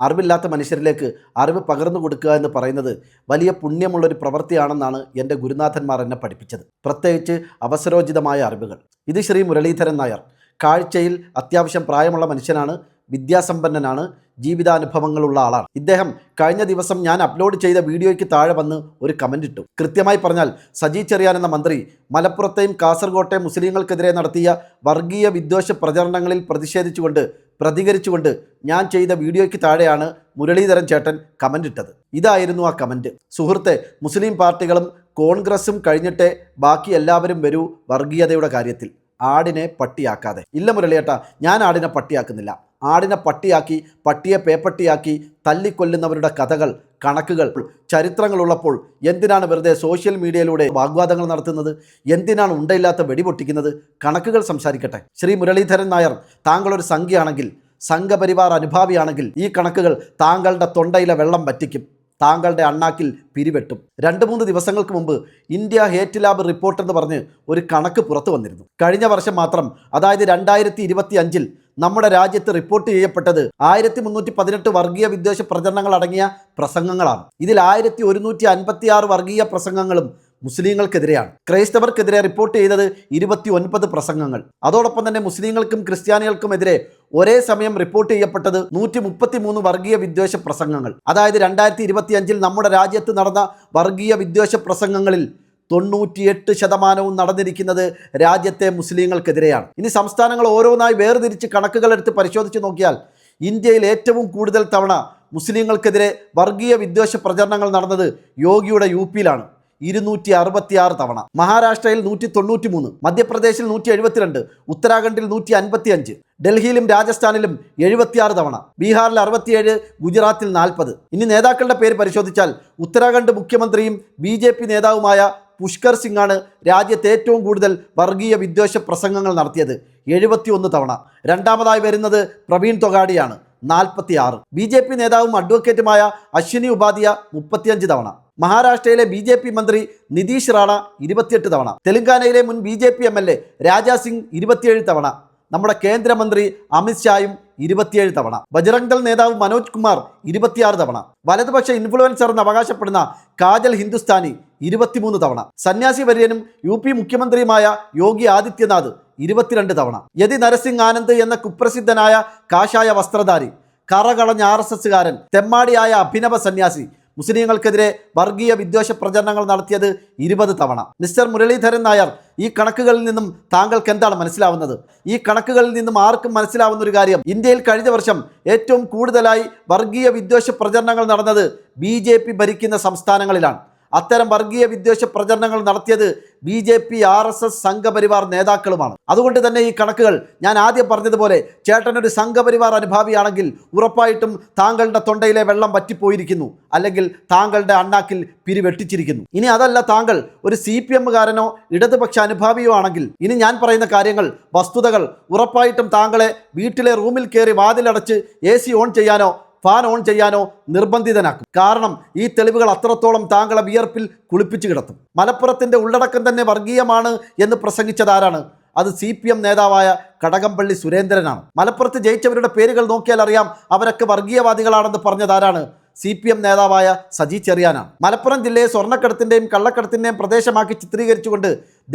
അറിവില്ലാത്ത മനുഷ്യരിലേക്ക് അറിവ് പകർന്നു കൊടുക്കുക എന്ന് പറയുന്നത് വലിയ പുണ്യമുള്ളൊരു പ്രവൃത്തിയാണെന്നാണ് എന്റെ ഗുരുനാഥന്മാർ എന്നെ പഠിപ്പിച്ചത്. പ്രത്യേകിച്ച് അവസരോചിതമായ അറിവുകൾ. ഇത് ശ്രീ മുരളീധരൻ നായർ. കാഴ്ചയിൽ അത്യാവശ്യം പ്രായമുള്ള മനുഷ്യനാണ് വിദ്യാസമ്പന്നനാണ് ജീവിതാനുഭവങ്ങളുള്ള ആളാണ്. ഇദ്ദേഹം കഴിഞ്ഞ ദിവസം ഞാൻ അപ്ലോഡ് ചെയ്ത വീഡിയോയ്ക്ക് താഴെ വന്ന് ഒരു കമന്റ് ഇട്ടു. കൃത്യമായി പറഞ്ഞാൽ സജി ചെറിയാൻ എന്ന മന്ത്രി മലപ്പുറത്തെയും കാസർഗോട്ടെയും മുസ്ലിങ്ങൾക്കെതിരെ നടത്തിയ വർഗീയ വിദ്വേഷ പ്രചരണങ്ങളിൽ പ്രതിഷേധിച്ചുകൊണ്ട് പ്രതികരിച്ചുകൊണ്ട് ഞാൻ ചെയ്ത വീഡിയോയ്ക്ക് താഴെയാണ് മുരളീധരൻ ചേട്ടൻ കമന്റ് ഇട്ടത്. ഇതായിരുന്നു ആ കമന്റ് സുഹൃത്തെ മുസ്ലിം പാർട്ടികളും കോൺഗ്രസും കഴിഞ്ഞിട്ടേ ബാക്കി എല്ലാവരും വരൂ വർഗീയതയുടെ കാര്യത്തിൽ. ആടിനെ പട്ടിയാക്കാതെ. ഇല്ല മുരളിയേട്ടാ ഞാൻ ആടിനെ പട്ടിയാക്കുന്നില്ല. ആടിനെ പട്ടിയാക്കി പട്ടിയെ പേപ്പട്ടിയാക്കി തല്ലിക്കൊല്ലുന്നവരുടെ കഥകൾ കണക്കുകൾ ചരിത്രങ്ങളുള്ളപ്പോൾ എന്തിനാണ് വെറുതെ സോഷ്യൽ മീഡിയയിലൂടെ വാഗ്വാദങ്ങൾ നടത്തുന്നത്? എന്തിനാണ് ഉണ്ടയില്ലാത്ത വെടിപൊട്ടിക്കുന്നത് കണക്കുകൾ സംസാരിക്കട്ടെ. ശ്രീ മുരളീധരൻ നായർ താങ്കളൊരു സംഖ്യയാണെങ്കിൽ സംഘപരിവാർ അനുഭാവിയാണെങ്കിൽ ഈ കണക്കുകൾ താങ്കളുടെ തൊണ്ടയിലെ വെള്ളം പറ്റിക്കും താങ്കളുടെ അണ്ണാക്കിൽ പിരിവെട്ടും. രണ്ട് മൂന്ന് ദിവസങ്ങൾക്ക് മുമ്പ് ഇന്ത്യ ഹേറ്റ് ലാബ് റിപ്പോർട്ട് എന്ന് പറഞ്ഞ് ഒരു കണക്ക് പുറത്തു വന്നിരുന്നു. കഴിഞ്ഞ വർഷം മാത്രം അതായത് രണ്ടായിരത്തി ഇരുപത്തി അഞ്ചിൽ നമ്മുടെ രാജ്യത്ത് റിപ്പോർട്ട് ചെയ്യപ്പെട്ടത് ആയിരത്തി മുന്നൂറ്റി പതിനെട്ട് വർഗീയ വിദ്വേഷ പ്രചരണങ്ങൾ അടങ്ങിയ പ്രസംഗങ്ങളാണ്. ഇതിൽ ആയിരത്തി ഒരുന്നൂറ്റി അൻപത്തി ആറ് വർഗീയ പ്രസംഗങ്ങളും മുസ്ലിങ്ങൾക്കെതിരെയാണ്. ക്രൈസ്തവർക്കെതിരെ റിപ്പോർട്ട് ചെയ്തത് ഇരുപത്തി ഒൻപത് പ്രസംഗങ്ങൾ. അതോടൊപ്പം തന്നെ മുസ്ലിങ്ങൾക്കും ക്രിസ്ത്യാനികൾക്കുമെതിരെ ഒരേ സമയം റിപ്പോർട്ട് ചെയ്യപ്പെട്ടത് നൂറ്റി മുപ്പത്തി മൂന്ന് വർഗീയ വിദ്വേഷ പ്രസംഗങ്ങൾ. അതായത് രണ്ടായിരത്തി ഇരുപത്തി അഞ്ചിൽ നമ്മുടെ രാജ്യത്ത് നടന്ന വർഗീയ വിദ്വേഷ പ്രസംഗങ്ങളിൽ തൊണ്ണൂറ്റിയെട്ട് ശതമാനവും നടന്നിരിക്കുന്നത് രാജ്യത്തെ മുസ്ലിങ്ങൾക്കെതിരെയാണ്. ഇനി സംസ്ഥാനങ്ങൾ ഓരോന്നായി വേർതിരിച്ച് കണക്കുകൾ എടുത്ത് പരിശോധിച്ച് നോക്കിയാൽ ഇന്ത്യയിൽ ഏറ്റവും കൂടുതൽ തവണ മുസ്ലിങ്ങൾക്കെതിരെ വർഗീയ വിദ്വേഷ പ്രചരണങ്ങൾ നടന്നത് യോഗിയുടെ യു പിയിലാണ്. ഇരുന്നൂറ്റി അറുപത്തിയാറ് തവണ. മഹാരാഷ്ട്രയിൽ നൂറ്റി തൊണ്ണൂറ്റി മൂന്ന് മധ്യപ്രദേശിൽ നൂറ്റി എഴുപത്തിരണ്ട് ഉത്തരാഖണ്ഡിൽ നൂറ്റി അൻപത്തി അഞ്ച് ഡൽഹിയിലും രാജസ്ഥാനിലും എഴുപത്തിയാറ് തവണ ബീഹാറിൽ അറുപത്തിയേഴ് ഗുജറാത്തിൽ നാൽപ്പത്. ഇനി നേതാക്കളുടെ പേര് പരിശോധിച്ചാൽ ഉത്തരാഖണ്ഡ് മുഖ്യമന്ത്രിയും ബി നേതാവുമായ പുഷ്കർ സിംഗാണ് രാജ്യത്ത് ഏറ്റവും കൂടുതൽ വർഗീയ വിദ്വേഷ പ്രസംഗങ്ങൾ നടത്തിയത്. എഴുപത്തിയൊന്ന് തവണ. രണ്ടാമതായി വരുന്നത് പ്രവീൺ തൊഗാഡിയാണ് നാൽപ്പത്തി ആറ് ബി ജെ പി നേതാവും അഡ്വക്കേറ്റുമായ അശ്വിനി ഉപാധ്യ മുപ്പത്തിയഞ്ച് തവണ. മഹാരാഷ്ട്രയിലെ ബി ജെ പി മന്ത്രി നിതീഷ് റാണ ഇരുപത്തിയെട്ട് തവണ. തെലങ്കാനയിലെ മുൻ B J P M L A Raja Singh ഇരുപത്തിയേഴ് തവണ. നമ്മുടെ കേന്ദ്രമന്ത്രി അമിത് ഷായും ഇരുപത്തിയേഴ് തവണ. ബജറംഗ് ദൾ നേതാവ് മനോജ് കുമാർ ഇരുപത്തിയാറ് തവണ. വലതുപക്ഷ ഇൻഫ്ലുവൻസർ എന്ന് അവകാശപ്പെടുന്ന കാജൽ ഹിന്ദുസ്ഥാനി ഇരുപത്തിമൂന്ന് തവണ. സന്യാസി വര്യനും യു പി മുഖ്യമന്ത്രിയുമായ യോഗി ആദിത്യനാഥ് ഇരുപത്തിരണ്ട് തവണ. യതി നരസിംഗ് ആനന്ദ് എന്ന കുപ്രസിദ്ധനായ കാഷായ വസ്ത്രധാരി കറകളഞ്ഞ ആർ എസ് എസ്സുകാരൻ തെമ്മാടിയായ അഭിനവ സന്യാസി മുസ്ലിങ്ങൾക്കെതിരെ വർഗീയ വിദ്വേഷ പ്രചരണങ്ങൾ നടത്തിയത് ഇരുപത് തവണ. മിസ്റ്റർ മുരളീധരൻ നായർ ഈ കണക്കുകളിൽ നിന്നും താങ്കൾക്ക് എന്താണ് മനസ്സിലാവുന്നത്? ഈ കണക്കുകളിൽ നിന്നും ആർക്കും മനസ്സിലാവുന്ന ഒരു കാര്യം ഇന്ത്യയിൽ കഴിഞ്ഞ വർഷം ഏറ്റവും കൂടുതലായി വർഗീയ വിദ്വേഷ പ്രചരണങ്ങൾ നടന്നത് ബി ഭരിക്കുന്ന സംസ്ഥാനങ്ങളിലാണ്. അത്തരം വർഗീയ വിദ്വേഷ പ്രചരണങ്ങൾ നടത്തിയത് B J P R S S Sangh Parivar നേതാക്കളുമാണ്. അതുകൊണ്ട് തന്നെ ഈ കണക്കുകൾ ഞാൻ ആദ്യം പറഞ്ഞതുപോലെ ചേട്ടൻ ഒരു സംഘപരിവാർ അനുഭാവിയാണെങ്കിൽ ഉറപ്പായിട്ടും താങ്കളുടെ തൊണ്ടയിലെ വെള്ളം വറ്റിപ്പോയിരിക്കുന്നു. അല്ലെങ്കിൽ താങ്കളുടെ അണ്ണാക്കിൽ പിരിവെട്ടിച്ചിരിക്കുന്നു ഇനി അതല്ല താങ്കൾ ഒരു സി പി എമ്മുകാരനോ ഇടതുപക്ഷ അനുഭാവിയോ ആണെങ്കിൽ ഇനി ഞാൻ പറയുന്ന കാര്യങ്ങൾ വസ്തുതകൾ ഉറപ്പായിട്ടും താങ്കളെ വീട്ടിലെ റൂമിൽ കയറി വാതിലടച്ച് എ സി ഓൺ ചെയ്യാനോ ഫാൻ ഓൺ ചെയ്യാനോ നിർബന്ധിതനാക്കും. കാരണം ഈ തെളിവുകൾ അത്രത്തോളം താങ്കളെ വിയർപ്പിൽ കുളിപ്പിച്ചു കിടത്തും. മലപ്പുറത്തിന്റെ ഉള്ളടക്കം തന്നെ വർഗീയമാണ് എന്ന് പ്രസംഗിച്ചതാരാണ്? അത് സി പി എം നേതാവായ കടകംപള്ളി സുരേന്ദ്രനാണ്. മലപ്പുറത്ത് ജയിച്ചവരുടെ പേരുകൾ നോക്കിയാൽ അറിയാം അവരൊക്കെ വർഗീയവാദികളാണെന്ന് പറഞ്ഞതാരാണ് സി പി എം നേതാവായ സജി ചെറിയാനാണ്. മലപ്പുറം ജില്ലയെ സ്വർണക്കടത്തിന്റെയും കള്ളക്കടത്തിന്റെയും പ്രദേശമാക്കി ചിത്രീകരിച്ചുകൊണ്ട്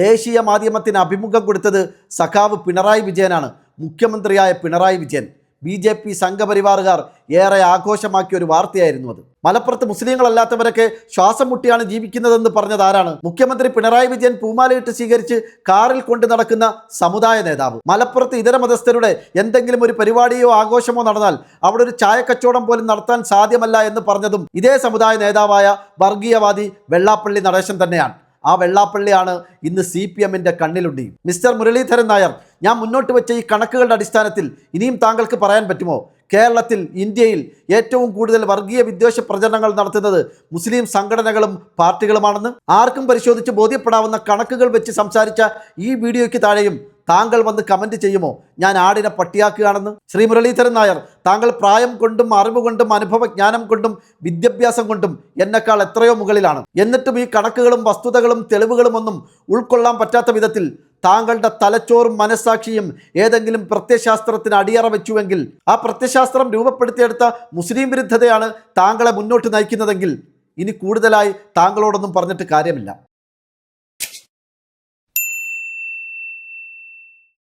ദേശീയ മാധ്യമത്തിന് അഭിമുഖം കൊടുത്തത് സഖാവ് പിണറായി വിജയനാണ്. മുഖ്യമന്ത്രിയായ Pinarayi Vijayan. B J P സംഘപരിവാറുകാർ ഏറെ ആഘോഷമാക്കിയ ഒരു വാർത്തയായിരുന്നു അത്. മലപ്പുറത്ത് മുസ്ലിങ്ങളല്ലാത്തവരൊക്കെ ശ്വാസം മുട്ടിയാണ് ജീവിക്കുന്നതെന്ന് പറഞ്ഞത് ആരാണ്? മുഖ്യമന്ത്രി പിണറായി വിജയൻ പൂമാലയിട്ട് സ്വീകരിച്ച് കാറിൽ കൊണ്ട് നടക്കുന്ന സമുദായ നേതാവ്. മലപ്പുറത്ത് ഇതര മതസ്ഥരുടെ എന്തെങ്കിലും ഒരു പരിപാടിയോ ആഘോഷമോ നടന്നാൽ അവിടെ ഒരു ചായക്കച്ചവടം പോലും നടത്താൻ സാധ്യമല്ല എന്ന് പറഞ്ഞതും ഇതേ സമുദായ നേതാവായ വർഗീയവാദി വെള്ളാപ്പള്ളി നടേശൻ തന്നെയാണ്. ആ വെള്ളാപ്പള്ളിയാണ് ഇന്ന് സി പി എമ്മിന്റെ കണ്ണിലുണ്ടി. മിസ്റ്റർ മുരളീധരൻ നായർ ഞാൻ മുന്നോട്ട് വെച്ച ഈ കണക്കുകളുടെ അടിസ്ഥാനത്തിൽ ഇനിയും താങ്കൾക്ക് പറയാൻ പറ്റുമോ? കേരളത്തിൽ ഇന്ത്യയിൽ ഏറ്റവും കൂടുതൽ വർഗീയ വിദ്വേഷ പ്രചരണങ്ങൾ നടത്തുന്നത് മുസ്ലിം സംഘടനകളും പാർട്ടികളുമാണെന്ന് ആർക്കും പരിശോധിച്ച് ബോധ്യപ്പെടാവുന്ന കണക്കുകൾ വെച്ച് സംസാരിച്ച ഈ വീഡിയോയ്ക്ക് താഴെയും താങ്കൾ വന്ന് കമന്റ് ചെയ്യുമോ? ഞാൻ ആടിനെ പട്ടിയാക്കുകയാണെന്ന് ശ്രീ മുരളീധരൻ നായർ താങ്കൾ പ്രായം കൊണ്ടും അറിവ് കൊണ്ടും അനുഭവജ്ഞാനം കൊണ്ടും വിദ്യാഭ്യാസം കൊണ്ടും എന്നെക്കാൾ എത്രയോ മുകളിലാണ്. എന്നിട്ടും ഈ കണക്കുകളും വസ്തുതകളും തെളിവുകളും ഒന്നും ഉൾക്കൊള്ളാൻ പറ്റാത്ത വിധത്തിൽ താങ്കളുടെ തലച്ചോറും മനസ്സാക്ഷിയും ഏതെങ്കിലും പ്രത്യശാസ്ത്രത്തിന് അടിയറ വെച്ചുവെങ്കിൽ ആ പ്രത്യശാസ്ത്രം രൂപപ്പെടുത്തിയെടുത്ത മുസ്ലിം വിരുദ്ധതയാണ് താങ്കളെ മുന്നോട്ട് നയിക്കുന്നതെങ്കിൽ ഇനി കൂടുതലായി താങ്കളോടൊന്നും പറഞ്ഞിട്ട് കാര്യമില്ല.